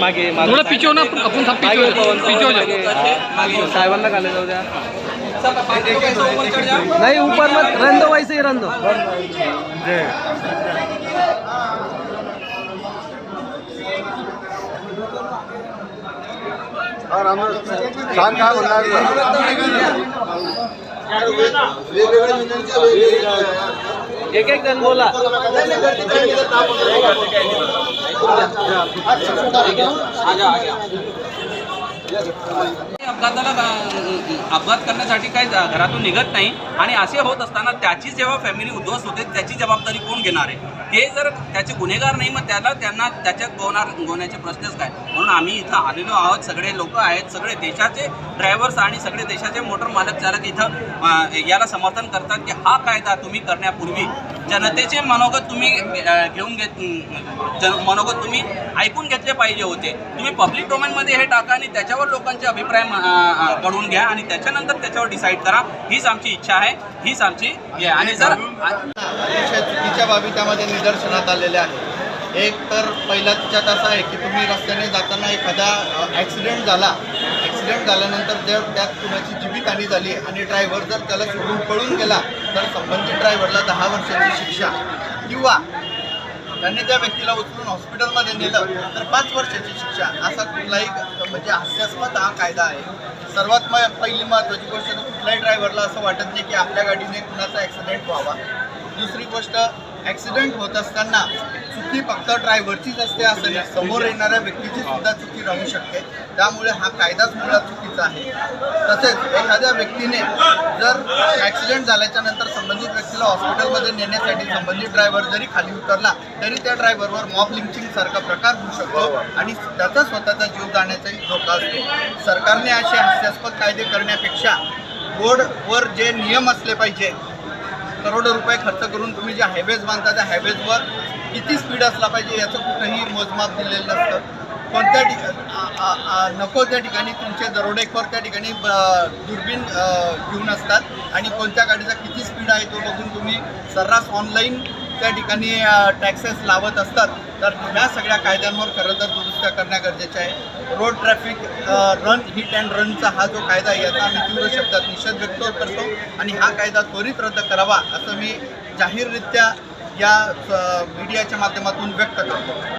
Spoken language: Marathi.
मागे मागे. थोडं पिचो ना आपण सब मागे पिचो पवन, पिचो मागे. मागे. साहेबांना खाली जाऊ द्या नाही ऊपर मत रन दो वैसे ही रन दो छान काय म्हणणार एक एक जण बोला. अच्छा अपघाताला अपघात करण्यासाठी काही घरातून निघत नाही. आणि असे होत असताना त्याची जेव्हा फॅमिली उद्ध्वस्त होते त्याची जबाबदारी कोण घेणार आहे? ते जर त्याचे गुन्हेगार नाही मग त्याला त्यांना त्याच्यात गोवणार गोवण्याचे प्रश्नच काय? म्हणून आम्ही इथं आलेलो आहोत. सगळे लोक आहेत सगळे देशाचे ड्रायव्हर्स आणि सगळे देशाचे मोटर मालक चालक इथं याला समर्थन करतात की हा कायदा तुम्ही करण्यापूर्वी जनतेचे मनोगत तुम्ही घेऊन घेत जन मनोगत तुम्ही ऐकून घेतले पाहिजे होते. तुम्ही पब्लिक डोमेनमध्ये हे टाका आणि त्याच्यावर लोकांचे अभिप्राय कडून घ्या आणि त्याच्यानंतर त्याच्यावर डिसाईड करा. हीच आमची इच्छा आहे. हीच आमची हे आहे. आणि जर अतिशय चुकीच्या बाबी त्यामध्ये निदर्शनात आलेल्या आहे एक तर पहिला तिच्यात असा आहे की तुम्ही रस्त्याने जाताना एखादा ॲक्सिडेंट झाला. ॲक्सिडेंट झाल्यानंतर जर त्यात कुणाची जीवितहानी झाली आणि ड्रायव्हर जर त्याला सोडून पळून गेला तर संबंधित ड्रायव्हरला दहा वर्षाची शिक्षा किंवा त्यांनी त्या व्यक्तीला उचलून हॉस्पिटलमध्ये नेलं. तर पाच वर्षाची शिक्षा. असा कुठलाही म्हणजे हास्यास्पद हा कायदा आहे. सर्वात म पहिली महत्त्वाची गोष्ट तर कुठल्याही ड्रायव्हरला असं वाटत नाही की आपल्या गाडीने कुणाचा ॲक्सिडेंट व्हावा. दुसरी गोष्ट ॲक्सिडेंट होत असताना चुकी फक्त ड्रायव्हरचीच असते असं नाही. समोर येणाऱ्या व्यक्तीची सुद्धा चुकी राहू शकते. त्यामुळे हा कायदाच मुळात चुकीचा आहे. तसेच एखाद्या व्यक्तीने जर ॲक्सिडेंट झाल्याच्यानंतर संबंधित व्यक्तीला हॉस्पिटलमध्ये नेण्यासाठी संबंधित ड्रायव्हर जरी खाली उतरला तरी त्या ड्रायव्हरवर मॉब लिंचिंग सारखा प्रकार होऊ शकतो आणि त्याचा स्वतःचा जीव जाण्याचाही धोका असतो. सरकारने असे हास्यास्पद कायदे करण्यापेक्षा बोर्डवर जे नियम असले पाहिजे करोडो रुपये खर्च करून तुम्ही जे हायवेज बांधता त्या हायवेजवर किती स्पीड असला पाहिजे याचं कुठंही मोजमाप दिलेलं नसतं. कोणत्या ठिकाणी नको त्या ठिकाणी तुमचे दरोडेखोर त्या ठिकाणी ब- दुर्बीण घेऊन असतात. आणि कोणत्या गाडीचा किती स्पीड आहे तो बघून तुम्ही सर्रास ऑनलाईन त्या ठिकाणी टॅक्सेस लावत असतात तर ह्या सगळ्या कायद्यांवर खरं तर दुरुस्त्या करणं गरजेचे आहे. Road traffic run hit and रनचा हा जो कायदा आहे याचा आम्ही तीव्र शब्दात निषेध व्यक्त करतो आणि हा कायदा त्वरित रद्द करावा असं मी जाहीररित्या या मीडियाच्या माध्यमातून व्यक्त करतो.